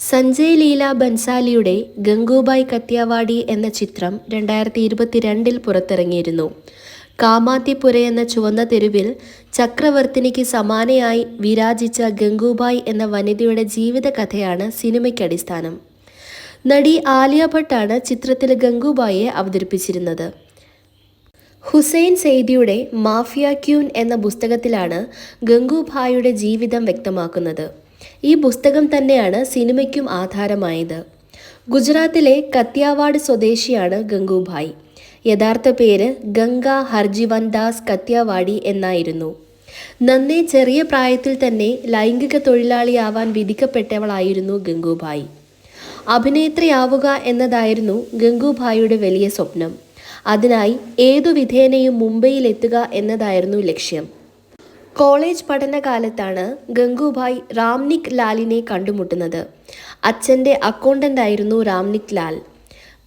സഞ്ജയ് ലീല ബൻസാലിയുടെ ഗംഗൂബായ് കത്യാവാടി എന്ന ചിത്രം രണ്ടായിരത്തി ഇരുപത്തിരണ്ടിൽ പുറത്തിറങ്ങിയിരുന്നു. കാമാത്തിപ്പുര എന്ന ചുവന്ന തെരുവിൽ ചക്രവർത്തിനിക്ക് സമാനയായി വിരാജിച്ച ഗംഗൂബായ് എന്ന വനിതയുടെ ജീവിതകഥയാണ് സിനിമയ്ക്ക് അടിസ്ഥാനം. നടി ആലിയ ഭട്ടാണ് ചിത്രത്തിൽ ഗംഗൂബായിയെ അവതരിപ്പിച്ചിരുന്നത്. ഹുസൈൻ സെയ്ദിയുടെ മാഫിയ ക്യൂൻ എന്ന പുസ്തകത്തിലാണ് ഗംഗൂഭായിയുടെ ജീവിതം വ്യക്തമാക്കുന്നത്. ഈ പുസ്തകം തന്നെയാണ് സിനിമയ്ക്കും ആധാരമായത്. ഗുജറാത്തിലെ കത്യാവാഡ് സ്വദേശിയാണ് ഗംഗുഭായ്. യഥാർത്ഥ പേര് ഗംഗ ഹർജിവൻ ദാസ് കത്യാവാടി എന്നായിരുന്നു. നന്നേ ചെറിയ പ്രായത്തിൽ തന്നെ ലൈംഗിക തൊഴിലാളിയാവാൻ വിധിക്കപ്പെട്ടവളായിരുന്നു ഗംഗുഭായ്. അഭിനേത്രിയാവുക എന്നതായിരുന്നു ഗംഗുഭായിയുടെ വലിയ സ്വപ്നം. അതിനായി ഏതു വിധേനയും മുംബൈയിലെത്തുക എന്നതായിരുന്നു ലക്ഷ്യം. കോളേജ് പഠനകാലത്താണ് ഗംഗുഭായ് രാംനിക് ലാലിനെ കണ്ടുമുട്ടുന്നത്. അച്ഛന്റെ അക്കൗണ്ടന്റായിരുന്നു രാംനിക് ലാൽ.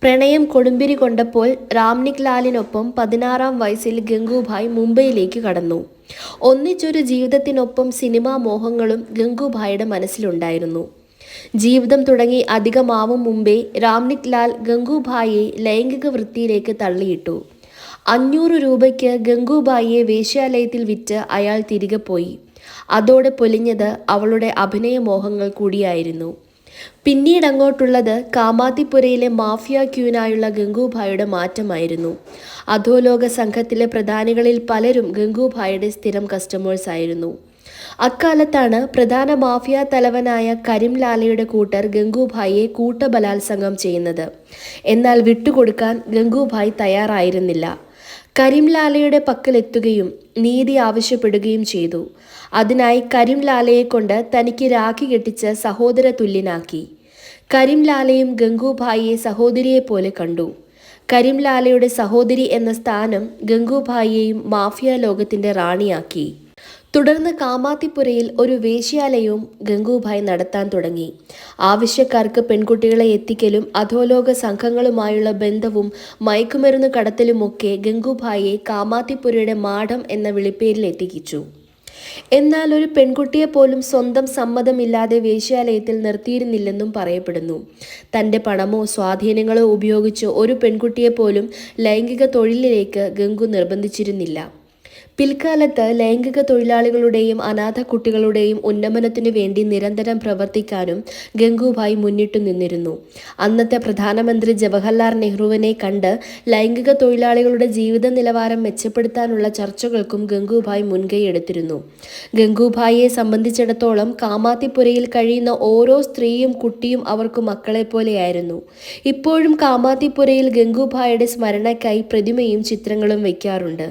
പ്രണയം കൊടുമ്പിരി കൊണ്ടപ്പോൾ രാംനിക് ലാലിനൊപ്പം പതിനാറാം വയസ്സിൽ ഗംഗുഭായ് മുംബൈയിലേക്ക് കടന്നു. ഒന്നിച്ചൊരു ജീവിതത്തിനൊപ്പം സിനിമാ മോഹങ്ങളും ഗംഗുഭായുടെ മനസ്സിലുണ്ടായിരുന്നു. ജീവിതം തുടങ്ങി അധികമാവും മുമ്പേ രാംനിക് ലാൽ ഗംഗുഭായിയെ ലൈംഗിക വൃത്തിയിലേക്ക് തള്ളിയിട്ടു. അഞ്ഞൂറ് രൂപയ്ക്ക് ഗംഗൂബായിയെ വേശ്യാലയത്തിൽ വിറ്റ് അയാൾ തിരികെ പോയി. അതോടെ പൊലിഞ്ഞത് അവളുടെ അഭിനയമോഹങ്ങൾ കൂടിയായിരുന്നു. പിന്നീട് അങ്ങോട്ടുള്ളത് കാമാത്തിപ്പുരയിലെ മാഫിയ ക്യൂനായുള്ള ഗംഗൂഭായുടെ മാറ്റമായിരുന്നു. അധോലോക സംഘത്തിലെ പ്രധാനികളിൽ പലരും ഗംഗൂഭായുടെ സ്ഥിരം കസ്റ്റമേഴ്സ് ആയിരുന്നു. അക്കാലത്താണ് പ്രധാന മാഫിയ തലവനായ കരിംലാലയുടെ കൂട്ടർ ഗംഗൂഭായിയെ കൂട്ടബലാത്സംഗം ചെയ്യുന്നത്. എന്നാൽ വിട്ടുകൊടുക്കാൻ ഗംഗൂഭായ് തയ്യാറായിരുന്നില്ല. കരിംലാലയുടെ പക്കലെത്തുകയും നീതി ആവശ്യപ്പെടുകയും ചെയ്തു. അതിനായി കരിംലാലയെ കൊണ്ട് തനിക്ക് രാഖി കെട്ടിച്ച് സഹോദര തുല്യനാക്കി. കരിംലാലയും ഗംഗൂഭായിയെ സഹോദരിയെ പോലെ കണ്ടു. കരിംലാലയുടെ സഹോദരി എന്ന സ്ഥാനം ഗംഗൂഭായിയെയും മാഫിയ ലോകത്തിന്റെ റാണിയാക്കി. തുടർന്ന് കാമാത്തിപ്പുരയിൽ ഒരു വേശ്യാലയവും ഗംഗൂഭായ് നടത്താൻ തുടങ്ങി. ആവശ്യക്കാർക്ക് പെൺകുട്ടികളെ എത്തിക്കലും അധോലോക സംഘങ്ങളുമായുള്ള ബന്ധവും മയക്കുമരുന്ന് കടത്തലുമൊക്കെ ഗംഗൂഭായിയെ കാമാത്തിപ്പുരയുടെ മാഠം എന്ന വിളിപ്പേരിൽ എത്തിക്കിച്ചു. എന്നാൽ ഒരു പെൺകുട്ടിയെ പോലും സ്വന്തം സമ്മതമില്ലാതെ വേശ്യാലയത്തിൽ നിർത്തിയിരുന്നില്ലെന്നും പറയപ്പെടുന്നു. തന്റെ പണമോ സ്വാധീനങ്ങളോ ഉപയോഗിച്ച് ഒരു പെൺകുട്ടിയെ പോലും ലൈംഗിക തൊഴിലിലേക്ക് ഗംഗു നിർബന്ധിച്ചിരുന്നില്ല. പിൽക്കാലത്ത് ലൈംഗിക തൊഴിലാളികളുടെയും അനാഥ കുട്ടികളുടെയും ഉന്നമനത്തിനു വേണ്ടി നിരന്തരം പ്രവർത്തിക്കാനും ഗംഗുഭായ് മുന്നിട്ടു നിന്നിരുന്നു. അന്നത്തെ പ്രധാനമന്ത്രി ജവഹർലാൽ നെഹ്റുവിനെ കണ്ട് ലൈംഗിക തൊഴിലാളികളുടെ ജീവിത നിലവാരം മെച്ചപ്പെടുത്താനുള്ള ചർച്ചകൾക്കും ഗംഗുഭായ് മുൻകൈയെടുത്തിരുന്നു ഗംഗുഭായിയെ സംബന്ധിച്ചിടത്തോളം കാമാത്തിപ്പുരയിൽ കഴിയുന്ന ഓരോ സ്ത്രീയും കുട്ടിയും അവർക്ക് മക്കളെ പോലെയായിരുന്നു ഇപ്പോഴും കാമാത്തിപ്പുരയിൽ ഗംഗുഭായുടെ സ്മരണയ്ക്കായി പ്രതിമയും ചിത്രങ്ങളും വയ്ക്കാറുണ്ട്.